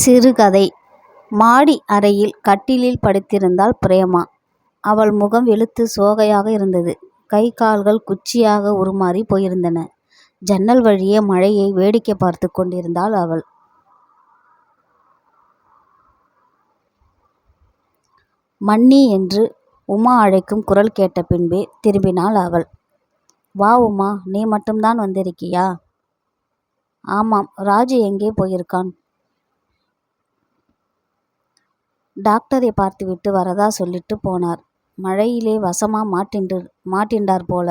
சிறுகதை மாடி அறையில் கட்டிலில் படுத்திருந்தாள் பிரேமா. அவள் முகம் வெளுத்து சோகையாக இருந்தது. கை கால்கள் குச்சியாக உருமாறி போயிருந்தன. ஜன்னல் வழியே மழையை வேடிக்கை பார்த்து கொண்டிருந்தாள் அவள். மன்னி என்று உமா அழைக்கும் குரல் கேட்ட பின்பே திரும்பினாள் அவள். வா உமா நீ மட்டும்தான் வந்திருக்கியா? ஆமாம் ராஜு எங்கே போயிருக்கான்? டாக்டரை பார்த்துவிட்டு வரதா சொல்லிட்டு போனார். மழையிலே வசமா மாட்டிண்டு மாட்டிண்டார் போல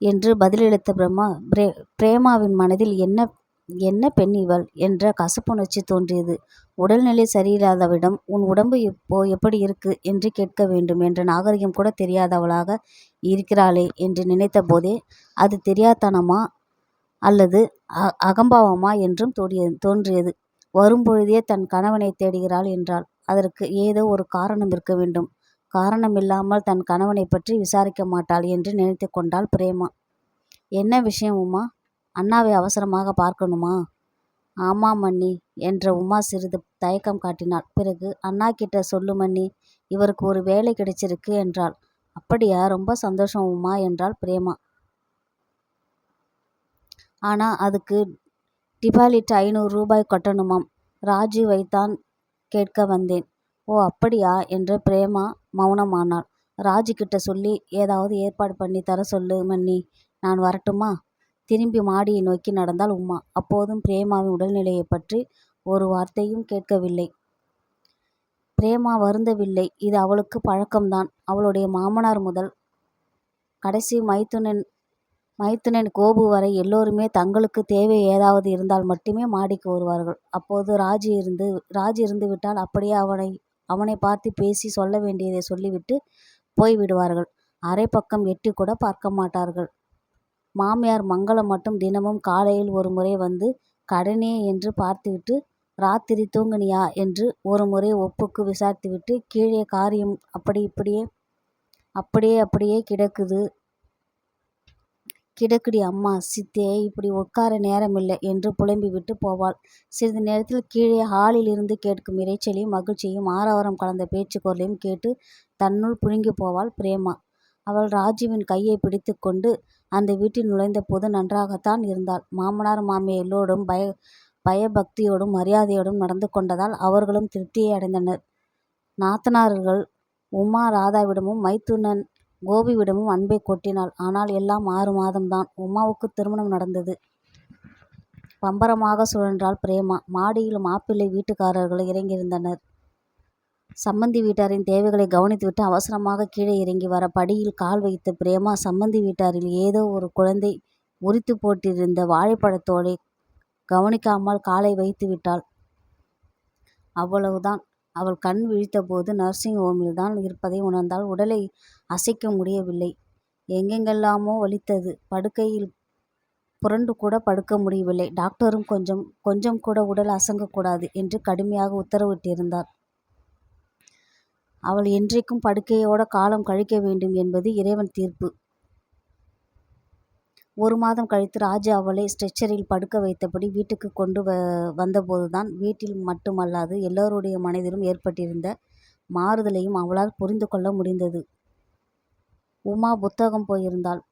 என்று பதிலளித்த பிரம்மா பிரே பிரேமாவின் மனதில் என்ன என்ன பெண் இவள் என்ற கசப்புணர்ச்சி தோன்றியது. உடல்நிலை சரியில்லாதவிடம் உன் உடம்பு இப்போ எப்படி இருக்கு? என்று கேட்க வேண்டும் என்ற நாகரிகம் கூட தெரியாதவளாக இருக்கிறாளே என்று நினைத்த போதே அது தெரியாத்தனமா அல்லது அகம்பாவமா என்றும் தோன்றியது. வரும்பொழுதே தன் கணவனைத் தேடுகிறாள் என்றாள் அதற்கு ஏதோ ஒரு காரணம் இருக்க வேண்டும். காரணமில்லாமல் தன் கணவனைப் பற்றி விசாரிக்க மாட்டாள் என்று நினைத்து கொண்டாள் பிரேமா. என்ன விஷயம் உமா? அண்ணாவை அவசரமாக பார்க்கணுமா? ஆமாம் மன்னி என்ற உமா சிறிது தயக்கம் காட்டினாள். பிறகு அண்ணாகிட்ட சொல்லு மன்னி இவருக்கு ஒரு வேலை கிடைச்சிருக்கு என்றாள். அப்படியா ரொம்ப சந்தோஷம் உமா என்றாள் பிரேமா. ஆனால் அதுக்கு டிபாலிட் ஐநூறு ரூபாய் கட்டணுமாம். ராஜுவைத்தான் கேட்க வந்தேன். ஓ அப்படியா என்று பிரேமா மௌனமானாள். ராஜுகிட்ட சொல்லி ஏதாவது ஏற்பாடு பண்ணி தர சொல்லு மன்னி. நான் வரட்டுமா? திரும்பி மாடியை நோக்கி நடந்தாள் உமா. அப்போதும் பிரேமாவின் உடல்நிலையைப் பற்றி ஒரு வார்த்தையும் கேட்கவில்லை. பிரேமா வருந்தவில்லை. இது அவளுக்கு பழக்கம்தான். அவளுடைய மாமனார் முதல் கடைசி மைத்துனன் மைத்துனன் கோபு வரை எல்லோருமே தங்களுக்கு தேவை ஏதாவது இருந்தால் மட்டுமே மாடிக்கு வருவார்கள். அப்போது ராஜு இருந்து ராஜு இருந்துவிட்டால் அப்படியே அவனை அவனை பார்த்து பேசி சொல்ல வேண்டியதை சொல்லிவிட்டு போய்விடுவார்கள். அரை பக்கம் எட்டி கூட பார்க்க மாட்டார்கள். மாமியார் மங்களம் மட்டும் தினமும் காலையில் ஒரு முறை வந்து கடனே என்று பார்த்துவிட்டு ராத்திரி தூங்குனியா என்று ஒரு முறை ஒப்புக்கு விசாரித்துவிட்டு கீழே காரியம் அப்படி இப்படியே அப்படியே அப்படியே கிடக்குது கிடக்குடி அம்மா சித்தே இப்படி உட்கார நேரமில்லை என்று புலம்பிவிட்டு போவாள். சிறிது நேரத்தில் கீழே ஹாலில் இருந்து கேட்கும் இரைச்சலையும் மகிழ்ச்சியும் ஆரவாரம் கலந்த பேச்சுக் குரலையும் கேட்டு தன்னுள் புழுங்கி போவாள் பிரேமா. அவள் ராஜுவின் கையை பிடித்து கொண்டு அந்த வீட்டில் நுழைந்தபோது நன்றாகத்தான் இருந்தாள். மாமனார் மாமியார் எல்லோரும் பய பயபக்தியோடும் மரியாதையோடும் நடந்து கொண்டதால் அவர்களும் திருப்தியை அடைந்தனர். நாத்தனார்கள் உமா ராதாவிடமும் மைத்துனன் கோபியிடமும் அன்பை கொட்டினாள். ஆனால் எல்லாம் ஆறு மாதம்தான். உமாவுக்கு திருமணம் நடந்தது. பம்பரமாக சுழன்றாள் பிரேமா. மாடியில் மாப்பிள்ளை வீட்டுக்காரர்கள் இறங்கியிருந்தனர். சம்மந்தி வீட்டாரின் தேவைகளை கவனித்துவிட்டு அவசரமாக கீழே இறங்கி வர படியில் கால் வைத்த பிரேமா சம்மந்தி வீட்டாரில் ஏதோ ஒரு குழந்தை உரித்துப் போட்டிருந்த வாழைப்பழத்தோலைக் கவனிக்காமல் காலை வைத்து விட்டாள் அவ்வளவுதான். அவள் கண் விழித்தபோது நர்சிங் ஹோமில்தான் இருப்பதை உணர்ந்தாள். உடலை அசைக்க முடியவில்லை. எங்கெங்கெல்லாமோ வலித்தது. படுக்கையில் புரண்டு கூட படுக்க முடியவில்லை. டாக்டரும் கொஞ்சம் கொஞ்சம் கூட உடல் அசங்கக்கூடாது என்று கடுமையாக உத்தரவிட்டிருந்தார். அவள் என்றைக்கும் படுக்கையோட காலம் கழிக்க வேண்டும் என்பது இறைவன் தீர்ப்பு. ஒரு மாதம் கழித்து ராஜு அவளை ஸ்ட்ரெச்சரில் படுக்க வைத்தபடி வீட்டுக்கு கொண்டு வ வந்தபோதுதான் வீட்டில் மட்டுமல்லாது எல்லோருடைய மனதிலும் ஏற்பட்டிருந்த மாறுதலையும் அவளால் புரிந்து கொள்ள முடிந்தது. உமா புத்தகம் போயிருந்தாள்.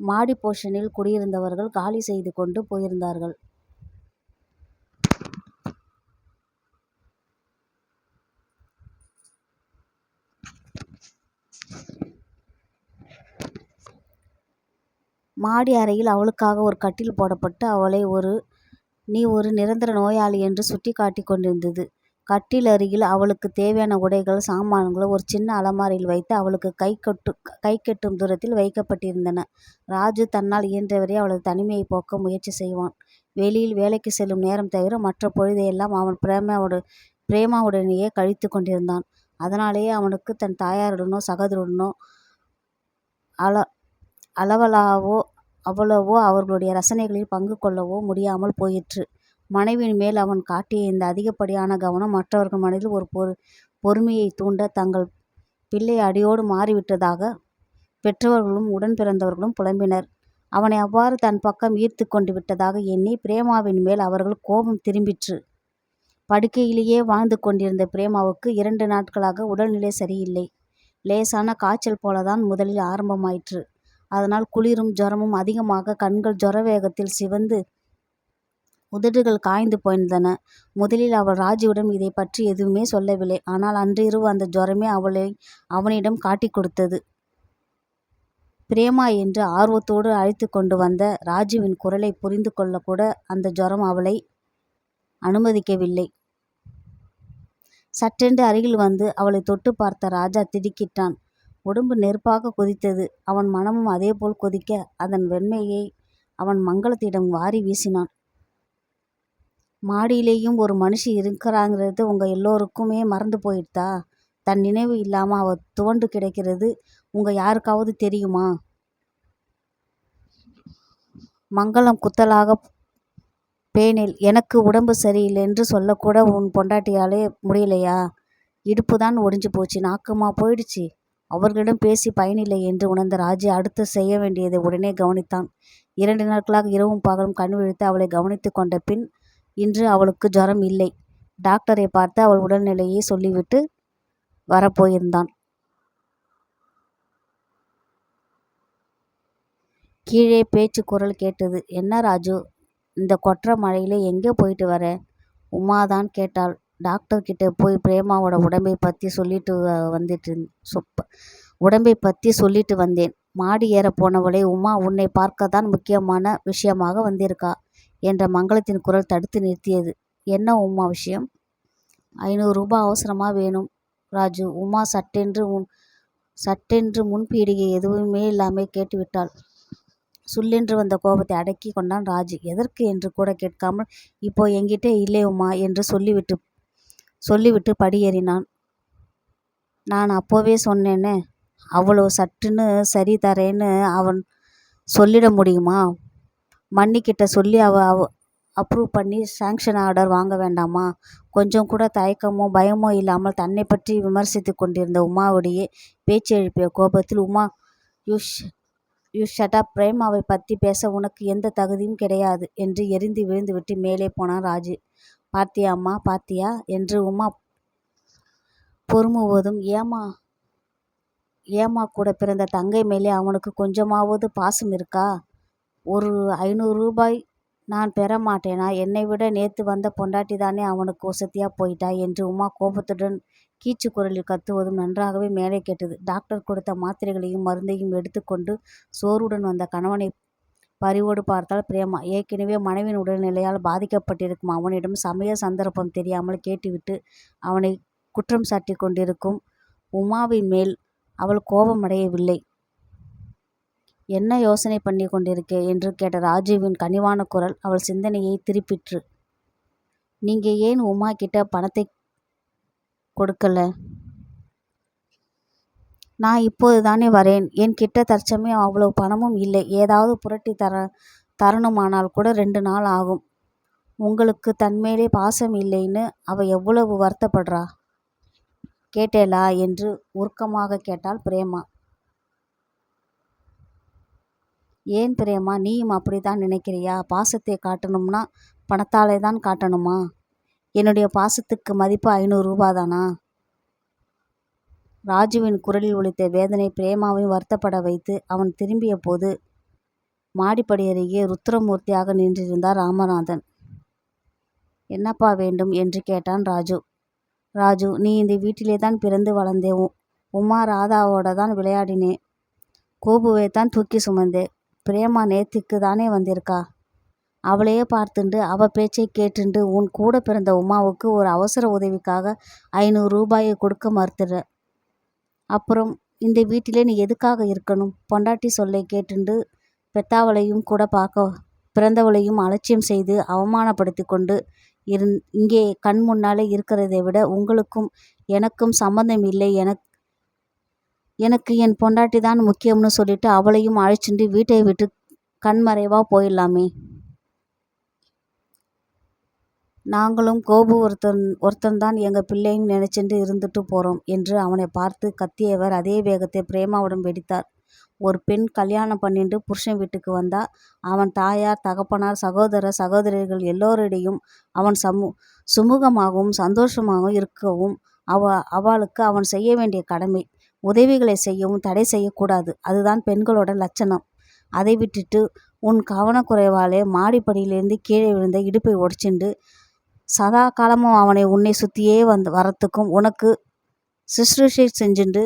மாடி போர்ஷனில் குடியிருந்தவர்கள் காலி செய்து கொண்டு போயிருந்தார்கள். மாடி அறையில் அவளுக்காக ஒரு கட்டில் போடப்பட்டு அவளை ஒரு நீ ஒரு நிரந்தர நோயாளி என்று சுட்டிக்காட்டிக் கொண்டிருந்தது. கட்டில் அருகில் அவளுக்கு தேவையான உடைகள் சாமான்கள் ஒரு சின்ன அலமாரியில் வைத்து அவளுக்கு கை கட்டு கைக்கெட்டும் தூரத்தில் வைக்கப்பட்டிருந்தன. ராஜு தன்னால் இயன்றவரை அவளது தனிமையை போக்க முயற்சி செய்வான். வெளியில் வேலைக்கு செல்லும் நேரம் தவிர மற்ற பொழுதையெல்லாம் அவன் பிரேமாவுடனேயே கழித்துக் கொண்டிருந்தான். அதனாலேயே அவனுக்கு தன் தாயாருடனோ அல அளவளாவோ அவ்வளவோ அவர்களுடைய ரசனைகளில் பங்கு கொள்ளவோ முடியாமல் போயிற்று. மனைவியின் மேல் அவன் காட்டிய இந்த அதிகப்படியான கவனம் மற்றவர்கள் மனதில் ஒரு பொறு பொறுமையைத் தூண்ட தங்கள் பிள்ளை அடியோடு மாறிவிட்டதாகப் பெற்றவர்களும் உடன் பிறந்தவர்களும் புலம்பினர். அவனை அவ்வாறு தன் பக்கம் ஈர்த்து கொண்டு விட்டதாக எண்ணி பிரேமாவின் மேல் அவர்கள் கோபம் திரும்பிற்று படுக்கையிலேயே வாழ்ந்து கொண்டிருந்த பிரேமாவுக்கு இரண்டு நாட்களாக உடல்நிலை சரியில்லை லேசான காய்ச்சல் போலதான் முதலில் ஆரம்பமாயிற்று அதனால் குளிரும் ஜுரமும் அதிகமாக கண்கள் ஜுர வேகத்தில் சிவந்து உதடுகள் காய்ந்து போயிருந்தன முதலில் அவள் ராஜுவிடம் இதை பற்றி எதுவுமே சொல்லவில்லை. ஆனால் அன்றிரவு அந்த ஜுரமே அவளை அவனிடம் காட்டிக் கொடுத்தது. பிரேமா என்று ஆர்வத்தோடு அழைத்து கொண்டு வந்த ராஜுவின் குரலை புரிந்து கொள்ளக்கூட அந்த ஜுரம் அவளை அனுமதிக்கவில்லை. சட்டென்று அருகில் வந்து அவளை தொட்டு பார்த்த ராஜா திடுக்கிட்டான். உடம்பு நெருப்பாக கொதித்தது. அவன் மனமும் அதேபோல் கொதிக்க அதன் வெண்மையை அவன் மங்களத்திடம் வாரி வீசினான். மாடியிலேயும் ஒரு மனுஷி இருக்கிறாங்கிறது உங்க எல்லோருக்குமே மறந்து போயிட்டா தன் நினைவு இல்லாம அவ துவண்டு கிடக்கிறது உங்க யாருக்காவது தெரியுமா? மங்களம் குத்தலாக பேனில் எனக்கு உடம்பு சரியில்லை என்று சொல்லக்கூட உன் பொண்டாட்டியாலே முடியலையா? இடுப்பு தான் ஒடிஞ்சு போச்சு. நாக்குமா போயிடுச்சு. அவர்களிடம் பேசி பயனில்லை என்று உணர்ந்த ராஜி அடுத்து செய்ய வேண்டியதை உடனே கவனித்தான். இரண்டு நாட்களாக இரவும் பகலும் கண் விழித்து அவளை கவனித்து கொண்ட பின் இன்று அவளுக்கு ஜரம் இல்லை. டாக்டரை பார்த்து அவள் உடல்நிலையை சொல்லிவிட்டு வரப்போயிருந்தான். கீழே பேச்சு குரல் கேட்டது. என்ன ராஜு இந்த கொற்ற மழையில எங்கே போயிட்டு வர? உமாதான் கேட்டாள். டாக்டர்கிட்ட போய் பிரேமாவோட உடம்பை பற்றி சொல்லிட்டு வந்துட்டு சொப்ப உடம்பை பற்றி சொல்லிட்டு வந்தேன். மாடி ஏற போனவளை உமா உன்னை பார்க்க தான் முக்கியமான விஷயமாக வந்திருக்கா? என்ற மங்களத்தின் குரல் தடுத்து நிறுத்தியது. என்ன உமா விஷயம்? ஐநூறு ரூபாய் அவசரமாக வேணும் ராஜு. உமா சட்டென்று உன் சட்டென்று முன்பீடிகை எதுவுமே இல்லாமல் கேட்டுவிட்டாள். சுல்லென்று வந்த கோபத்தை அடக்கி கொண்டான் ராஜு. எதற்கு? என்று கூட கேட்காமல் இப்போ என்கிட்ட இல்லை உமா என்று சொல்லிவிட்டு சொல்லிவிட்டு படியேறினான். நான் அப்போவே சொன்னேனே அவ்வளோ சட்டுன்னு சரி தரேன்னு அவன் சொல்லிட முடியுமா? மன்னிக்கிட்ட சொல்லி அவ அவ அப்ரூவ் பண்ணி சாங்ஷன் ஆர்டர் வாங்க வேண்டாமா? கொஞ்சம் கூட தயக்கமோ பயமோ இல்லாமல் தன்னை பற்றி விமர்சித்து கொண்டிருந்த உமாவுடைய பேச்சு எழுப்பிய கோபத்தில் உமா யூஷ் யூ ஷட்டப் அவை பற்றி பேச உனக்கு எந்த தகுதியும் கிடையாது என்று எரிந்து விழுந்துவிட்டு மேலே போனான் ராஜு. பாத்தியா அம்மா பாத்தியா? என்று உமா பொறுமுவதும் ஏமா ஏமா கூட பிறந்த தங்கை மேலே அவனுக்கு கொஞ்சமாவது பாசம் இருக்கா? ஒரு ஐநூறு ரூபாய் நான் பெற மாட்டேனா? என்னை விட நேற்று வந்த பொண்டாட்டி தானே அவனுக்கு வசதியாக போயிட்டா? என்று உமா கோபத்துடன் கீச்சு குரலில் கத்துவதும் நன்றாகவே மேலே கேட்டது. டாக்டர் கொடுத்த மாத்திரைகளையும் மருந்தையும் எடுத்துக்கொண்டு சோறுடன் வந்த கணவனை பரிவோடு பார்த்தால் பிரேமா ஏற்கனவே மனைவியின் உடல்நிலையால் பாதிக்கப்பட்டிருக்கும் அவனிடம் சமய சந்தர்ப்பம் தெரியாமல் கேட்டுவிட்டு அவனை குற்றம் சாட்டி கொண்டிருக்கும் உமாவின் மேல் அவள் கோபமடையவில்லை. என்ன யோசனை பண்ணி கொண்டிருக்கே? என்று கேட்ட ராஜீவின் கனிவான குரல் அவள் சிந்தனையை திருப்பிற்று. நீங்கள் ஏன் உமா கிட்ட பணத்தை கொடுக்கல? நான் இப்போது தானே வரேன். என்கிட்ட தற்சமயம் அவ்வளவு பணமும் இல்லை. ஏதாவது புரட்டி தர தரணுமானால் கூட ரெண்டு நாள் ஆகும். உங்களுக்கு தன்மேலே பாசம் இல்லைன்னு அவ எவ்வளவு வருத்தப்படுறா? கேட்டேலா என்று உருக்கமாக கேட்டாள் பிரேமா. ஏன் பிரேமா நீயும் அப்படித்தான் நினைக்கிறியா? பாசத்தை காட்டணும்னா பணத்தாலே தான் காட்டணுமா? என்னுடைய பாசத்துக்கு மதிப்பு ஐநூறு ரூபா தானா ராஜுவின் குரலில் ஒலித்த வேதனை பிரேமாவையும் வருத்தப்பட வைத்து அவன் திரும்பிய போது மாடிப்படி அருகே ருத்ரமூர்த்தியாக நின்றிருந்தார் ராமநாதன். என்னப்பா வேண்டும்? என்று கேட்டான் ராஜு. ராஜு நீ இந்த வீட்டிலே தான் பிறந்து வளர்ந்தே உமா ராதாவோட தான் விளையாடினேன் கோபுவை தான் தூக்கி சுமந்தே. பிரேமா நேத்திக்கு தானே வந்திருக்கா? அவளையே பார்த்துண்டு அவள் பேச்சை கேட்டுண்டு உன் கூட பிறந்த உமாவுக்கு ஒரு அவசர உதவிக்காக ஐநூறு ரூபாயை கொடுக்க மறுத்துடுற அப்புறம் இந்த வீட்டிலே நீ எதுக்காக இருக்கணும்? பொண்டாட்டி சொல்லை கேட்டுண்டு பெத்தாவளையும் கூட பார்க்க பிறந்தவளையும் அலட்சியம் செய்து அவமானப்படுத்தி கொண்டு இருந் இங்கே கண் முன்னாலே இருக்கிறதை விட உங்களுக்கும் எனக்கும் சம்மந்தம் இல்லை. எனக் எனக்கு என் பொண்டாட்டி தான் முக்கியம்னு சொல்லிட்டு அவளையும் அழைச்சிட்டு வீட்டை விட்டு கண்மறைவாக போயிடலாமே. நாங்களும் கோபு ஒருத்தன் ஒருத்தன் தான் எங்கள் பிள்ளைன்னு நினைச்சுட்டு இருந்துட்டு போகிறோம் என்று அவனை பார்த்து கத்தியவர் அதே வேகத்தை பிரேமாவுடன் வெடித்தார். ஒரு பெண் கல்யாணம் பண்ணிண்டு புருஷன் வீட்டுக்கு வந்தா அவன் தாயார் தகப்பனார் சகோதர சகோதரிகள் எல்லோரிடையும் அவன் சமு சுமூகமாகவும் சந்தோஷமாகவும் இருக்கவும் அவ அவளுக்கு அவன் செய்ய வேண்டிய கடமை. உதவிகளை செய்யவும் தடை செய்யக்கூடாது. அதுதான் பெண்களோட லட்சணம். அதை விட்டுட்டு உன் கவனக்குறைவாலே மாடிப்படியிலிருந்து கீழே விழுந்த இடுப்பை உடைச்சிண்டு சதா காலமும் அவனை உன்னை சுற்றியே வந்து வரத்துக்கும் உனக்கு சுஷ்ரூஷை செஞ்சுண்டு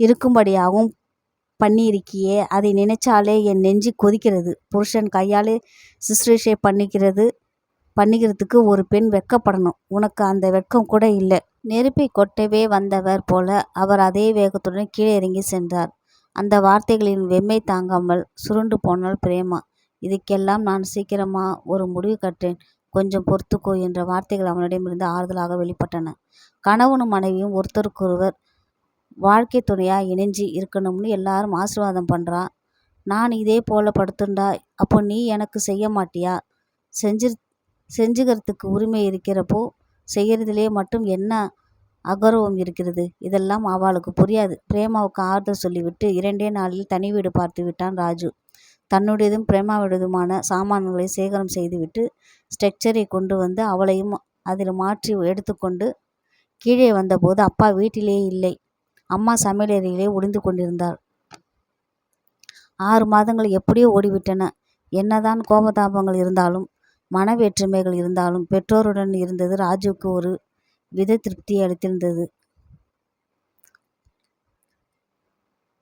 இருக்கும்படியாகவும் பண்ணியிருக்கியே. அதை நினைச்சாலே என் நெஞ்சு கொதிக்கிறது. புருஷன் கையாலே சுஷ்ரூஷை பண்ணிக்கிறது பண்ணிக்கிறதுக்கு ஒரு பெண் வெக்கப்படணும் உனக்கு அந்த வெட்கம் கூட இல்லை. நெருப்பை கொட்டவே வந்தவர் போல அவர் அதே வேகத்துடன் கீழே இறங்கி சென்றார். அந்த வார்த்தைகளின் வெம்மை தாங்காமல் சுருண்டு போனாள் பிரேமா. இதுக்கெல்லாம் நான் சீக்கிரமாக ஒரு முடிவு கட்டேன் கொஞ்சம் பொறுத்துக்கோ என்ற வார்த்தைகள் அவனிடமிருந்து ஆறுதலாக வெளிப்பட்டன. கணவனும் மனைவியும் ஒருத்தருக்கொருவர் வாழ்க்கை துணையாக இணைஞ்சு இருக்கணும்னு எல்லாரும் ஆசீர்வாதம் பண்ணுறா நான் இதே போல படுத்துண்டா? அப்போ நீ எனக்கு செய்ய மாட்டியா? செஞ்சு செஞ்சுக்கிறதுக்கு உரிமை இருக்கிறப்போ செய்கிறதுலே மட்டும் என்ன அகௌரவம் இருக்கிறது? இதெல்லாம் அவளுக்கு புரியாது. பிரேமாவுக்கு ஆறுதல் சொல்லிவிட்டு இரண்டே நாளில் தனி வீடு பார்த்து விட்டான் ராஜு. தன்னுடையதும் பிரேமாவுடையதுமான சாமான்களை சேகரம் செய்துவிட்டு ஸ்ட்ரக்சரை கொண்டு வந்து அவளையும் அதில் மாற்றி எடுத்துக்கொண்டு கீழே வந்தபோது அப்பா வீட்டிலே இல்லை. அம்மா சமையலறையிலே ஒளிந்து கொண்டிருந்தாள். ஆறு மாதங்கள் எப்படியோ ஓடிவிட்டன. என்னதான் கோபதாபங்கள் இருந்தாலும் மன வேற்றுமைகள் இருந்தாலும் பெற்றோருடன் இருந்தது ராஜுவுக்கு ஒரு வித திருப்தியை அளித்திருந்தது.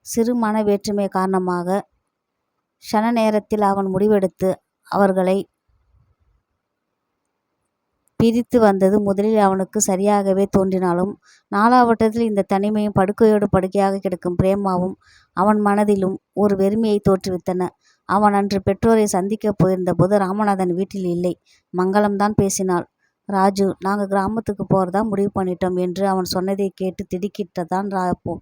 சிறு மன வேற்றுமை காரணமாக க்ஷண நேரத்தில் அவன் முடிவெடுத்து அவர்களை பிரித்து வந்தது முதலில் அவனுக்கு சரியாகவே தோன்றினாலும் நாலாவட்டத்தில் இந்த தனிமையும் படுக்கையோடு படுக்கையாக கிடக்கும் பிரேமாவும் அவன் மனதிலும் ஒரு வெறுமையை தோற்றுவித்தன. அவன் அன்று பெற்றோரை சந்திக்கப் போயிருந்தபோது ராமநாதன் வீட்டில் இல்லை. மங்களம்தான் பேசினாள். ராஜு நாங்கள் கிராமத்துக்கு போகிறதா முடிவு பண்ணிட்டோம் என்று அவன் சொன்னதை கேட்டு திடுக்கிட்டுத்தான் ரா போ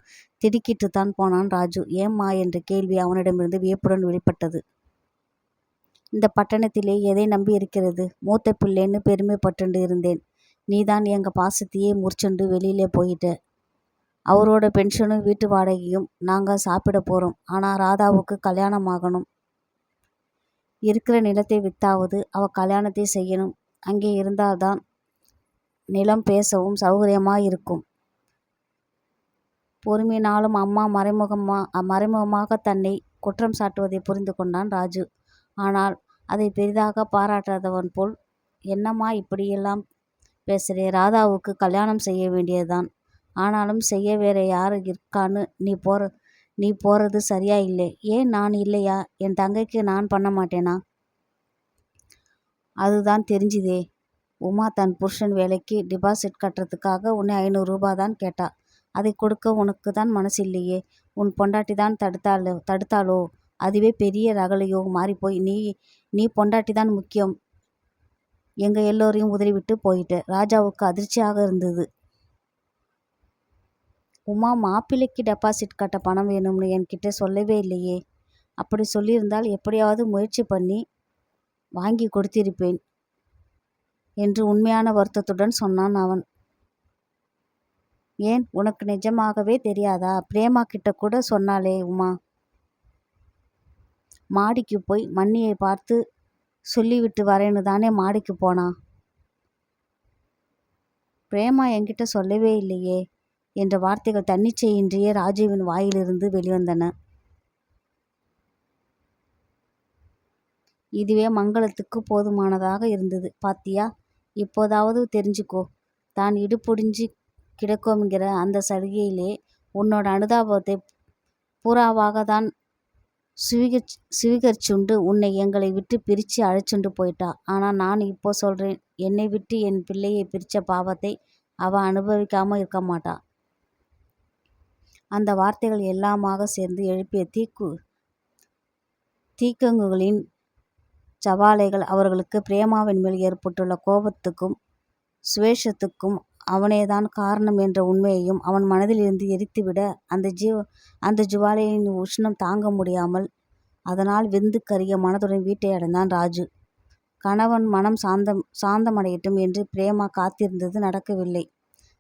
திடுக்கிட்டுத்தான் போனான் ராஜு. ஏம்மா என்ற கேள்வி அவனிடமிருந்து வியப்புடன் வெளிப்பட்டது. இந்த பட்டணத்திலே எதை நம்பி இருக்கிறது? மூத்த பிள்ளைன்னு பெருமைப்பட்டுண்டு இருந்தேன். நீதான் எங்கள் பாசத்தையே முறிச்சுண்டு வெளியிலே போயிட்ட. அவரோட பென்ஷனும் வீட்டு வாடகையும் நாங்கள் சாப்பிட போகிறோம் ஆனால் ராதாவுக்கு கல்யாணம் ஆகணும். இருக்கிற நிலத்தை வித்தாவது அவள் கல்யாணத்தை செய்யணும். அங்கே இருந்தால்தான் நிலம் பேசவும் சௌகரியமாக இருக்கும் பொறுமையினாலும் அம்மா மறைமுகமாக மறைமுகமாக தன்னை குற்றம் சாட்டுவதை புரிந்து கொண்டான் ராஜு. ஆனால் அதை பெரிதாக பாராட்டாதவன் போல் என்னம்மா இப்படியெல்லாம் பேசுகிறே ராதாவுக்கு கல்யாணம் செய்ய வேண்டியதுதான். ஆனாலும் செய்ய வேற யாரு இருக்கான்னு நீ போற நீ போகிறது சரியா இல்லை. ஏன் நான் இல்லையா? என் தங்கைக்கு நான் பண்ண மாட்டேனா? அதுதான் தெரிஞ்சுதே. உமா தன் புருஷன் வேலைக்கு டிபாசிட் கட்டுறதுக்காக உன்னை ஐநூறுரூபா தான் கேட்டா. அதை கொடுக்க உனக்கு தான் மனசு இல்லையே உன் பொண்டாட்டி தான் தடுத்தாளோ? தடுத்தாளோ அதுவே பெரிய ரகளையோ மாறிப்போய் நீ நீ பொண்டாட்டி தான் முக்கியம். எங்கள் எல்லோரையும் உதறிவிட்டு போயிட்டு ராஜாவுக்கு அதிர்ச்சியாக இருந்தது. உமா மாப்பிள்ளைக்கு டெபாசிட் கட்ட பணம் வேணும்னு என்கிட்ட சொல்லவே இல்லையே. அப்படி சொல்லியிருந்தால் எப்படியாவது முயற்சி பண்ணி வாங்கி கொடுத்திருப்பேன் என்று உண்மையான வருத்தத்துடன் சொன்னான் அவன். ஏன்? உனக்கு நிஜமாகவே தெரியாதா? பிரேமா கிட்ட கூட சொன்னாலே உமா. மாடிக்கு போய் மண்ணியை பார்த்து சொல்லிவிட்டு வரேன்னு தானே மாடிக்கு போனா? பிரேமா என்கிட்ட சொல்லவே இல்லையே என்ற வார்த்தைகள் தன்னிச்சையின்றியே ராஜீவின் வாயிலிருந்து வெளிவந்தன. இதுவே மங்களத்துக்கு போதுமானதாக இருந்தது. பாத்தியா? இப்போதாவது தெரிஞ்சுக்கோ. தான் இடுபொடிஞ்சு கிடக்கும்கிற அந்த சலுகையிலே உன்னோட அனுதாபத்தை பூராவாக தான் சுவீகரிச் சுவீகரிச்சுண்டு உன்னை எங்களை விட்டு பிரித்து அழைச்சுண்டு போயிட்டா. ஆனால் நான் இப்போ சொல்கிறேன் என்னை விட்டு என் பிள்ளையை பிரித்த பாவத்தை அவள் அனுபவிக்காமல் இருக்க மாட்டா. அந்த வார்த்தைகள் எல்லாமாக சேர்ந்து எழுப்பிய தீக்கு தீக்கங்குகளின் சவாலைகள் அவர்களுக்கு பிரேமாவின் மேல் ஏற்பட்டுள்ள கோபத்துக்கும் சுவேஷத்துக்கும் அவனேதான் காரணம் என்ற உண்மையையும் அவன் மனதிலிருந்து எரித்துவிட அந்த ஜீவ அந்த ஜுவாலையின் உஷ்ணம் தாங்க முடியாமல் அதனால் வெந்து கருகிய மனதுடன் வீட்டை அடைந்தான் ராஜு. கணவன் மனம் சாந்தம் சாந்தமடையட்டும் என்று பிரேமா காத்திருந்தது நடக்கவில்லை.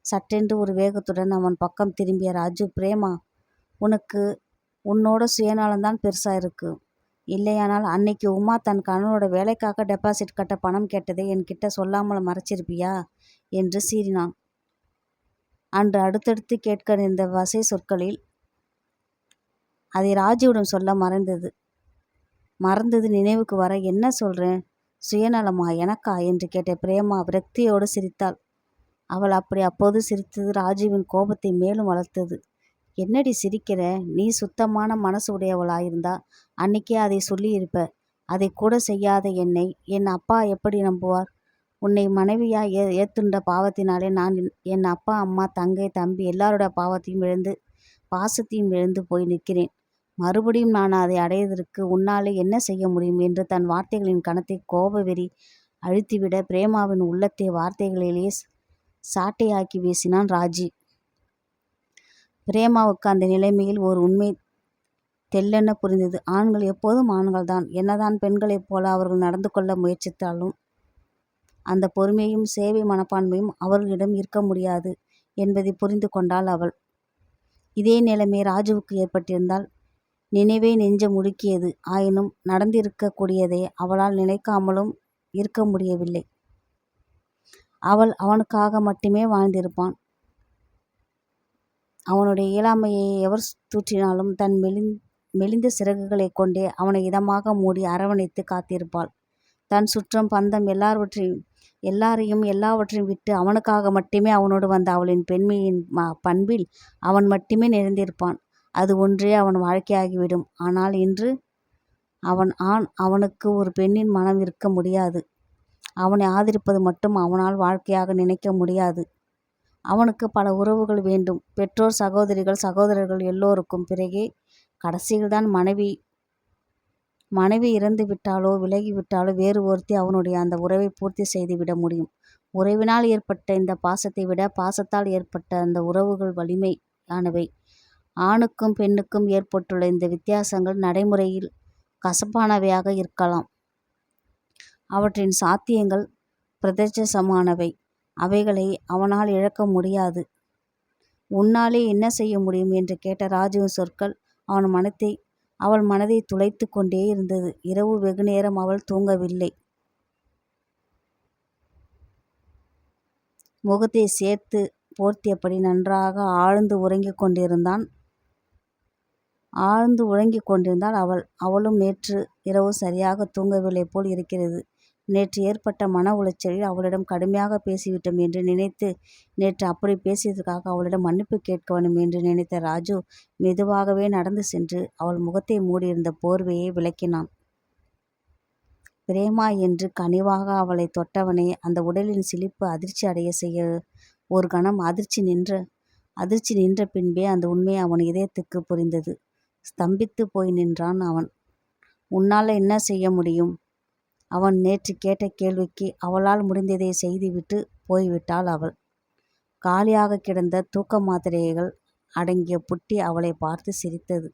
சட்டென்று ஒரு வேகத்துடன் அவன் பக்கம் திரும்பிய ராஜு பிரேமா உனக்கு உன்னோட சுயநலம்தான் பெருசாக இருக்குது இல்லையானால் அன்னைக்கு உமா தன் கணவனோட வேலைக்காக டெபாசிட் கட்ட பணம் கேட்டதை என்கிட்ட சொல்லாமல் மறைச்சிருப்பியா? என்று சீறினான். அன்று அடுத்தடுத்து கேட்க நேர்ந்த வசை சொற்களில் அதை ராஜுவிடம் சொல்ல மறைந்தது மறந்தது நினைவுக்கு வர என்ன சொல்றேன்? சுயநலமா எனக்கா? என்று கேட்ட பிரேமா விரக்தியோடு சிரித்தாள். அவள் அப்படி அப்போது சிரித்தது ராஜுவின் கோபத்தை மேலும் வளர்த்தது. என்னடி சிரிக்கிற? நீ சுத்தமான மனசு உடையவளாயிருந்தா அன்னைக்கே அதை சொல்லியிருப்ப. அதை கூட செய்யாத என்னை என் அப்பா எப்படி நம்புவார்? உன்னை மனைவியா ஏ ஏத்துண்ட பாவத்தினாலே நான் என் அப்பா அம்மா தங்கை தம்பி எல்லாரோட பாவத்தையும் இழந்து பாசத்தையும் இழந்து போய் நிற்கிறேன். மறுபடியும் நான் அதை அடைவதற்கு உன்னாலே என்ன செய்ய முடியும்? என்று தன் வார்த்தைகளின் கணத்தை கோப வெறி அழுத்திவிட பிரேமாவின் உள்ளத்தை வார்த்தைகளிலேயே சாட்டையாக்கி வீசினான் ராஜி. பிரேமாவுக்கு அந்த நிலைமையில் ஒரு உண்மை தெல்லென புரிந்தது. ஆண்கள் எப்போதும் ஆண்கள்தான். என்னதான் பெண்களைப் போல அவர்கள் நடந்து கொள்ள முயற்சித்தாலும் அந்த பொறுமையும் சேவை மனப்பான்மையும் அவர்களிடம் இருக்க முடியாது என்பதை புரிந்து கொண்டாள் அவள். இதே நிலைமை ராஜுவுக்கு ஏற்பட்டிருந்தால் நினைவே நெஞ்ச முடுக்கியது ஆயினும் நடந்திருக்கக்கூடியதை அவளால் நினைக்காமலும் இருக்க முடியவில்லை. அவள் அவனுக்காக மட்டுமே வாழ்ந்திருப்பான். அவனுடைய இயலாமையை எவர் தூற்றினாலும் தன் மெலிந் மெலிந்த சிறகுகளைக் கொண்டே அவனை இதமாக மூடி அரவணைத்து காத்திருப்பாள். தன் சுற்றம் பந்தம் எல்லாவற்றையும் எல்லாரையும் எல்லாவற்றையும் விட்டு அவனுக்காக மட்டுமே அவனோடு வந்த அவளின் பெண்மையின் பண்பில் அவன் மட்டுமே நிறைந்திருப்பான். அது ஒன்றே அவன் வாழ்க்கையாகிவிடும். ஆனால் இன்று அவன் ஆண் அவனுக்கு ஒரு பெண்ணின் மனம் இருக்க முடியாது. அவனை ஆதரிப்பது மட்டும் அவனால் வாழ்க்கையாக நினைக்க முடியாது. அவனுக்கு பல உறவுகள் வேண்டும். பெற்றோர் சகோதரிகள் சகோதரர்கள் எல்லோருக்கும் பிறகே கடைசியில்தான் மனைவி மனைவி இறந்து விட்டாலோ விலகி விட்டாலோ வேறு ஒருத்தி அவனுடைய அந்த உறவை பூர்த்தி செய்து விட முடியும். உறவினால் ஏற்பட்ட இந்த பாசத்தை விட பாசத்தால் ஏற்பட்ட அந்த உறவுகள் வலிமையானவை. ஆணுக்கும் பெண்ணுக்கும் ஏற்பட்டுள்ள இந்த வித்தியாசங்கள் நடைமுறையில் கசப்பானவையாக இருக்கலாம். அவற்றின் சாத்தியங்கள் பிரதேசமானவை அவைகளை அவனால் இழக்க முடியாது. உன்னாலே என்ன செய்ய முடியும்? என்று கேட்ட ராஜுவின் சொற்கள் அவன் மனத்தை அவள் மனதை துளைத்து கொண்டே இருந்தது. இரவு வெகுநேரம் அவள் தூங்கவில்லை. முகத்தைச் சேர்த்து போர்த்தியபடி நன்றாக ஆழ்ந்து உறங்கிக் கொண்டிருந்தான் ஆழ்ந்து உறங்கிக் கொண்டிருந்தாள் அவள். அவளும் நேற்று இரவு சரியாக தூங்கவில்லை போல் இருக்கிறது. நேற்று ஏற்பட்ட மன உளைச்சலில் அவளிடம் கடுமையாக பேசிவிட்டோம் என்று நினைத்து நேற்று அப்படி பேசியதற்காக அவளிடம் மன்னிப்பு கேட்க வேண்டும் என்று நினைத்த ராஜு மெதுவாகவே நடந்து சென்று அவள் முகத்தை மூடியிருந்த போர்வையை விளக்கினான் பிரேமா என்று கனிவாக அவளை தொட்டவனே அந்த உடலின் சிலிப்பு அதிர்ச்சி அடைய செய்ய ஒரு கணம் அதிர்ச்சி நின்ற அதிர்ச்சி நின்ற பின்பே அந்த உண்மை அவன் இதயத்துக்கு புரிந்தது. ஸ்தம்பித்து போய் நின்றான் அவன். உன்னால் என்ன செய்ய முடியும்? அவன் நேற்று கேட்ட கேள்விக்கு அவளால் முடிந்ததை செய்துவிட்டு போய்விட்டாள் அவள். காலியாக கிடந்த தூக்க மாத்திரைகள் அடங்கிய புட்டி அவளை பார்த்து சிரித்தது.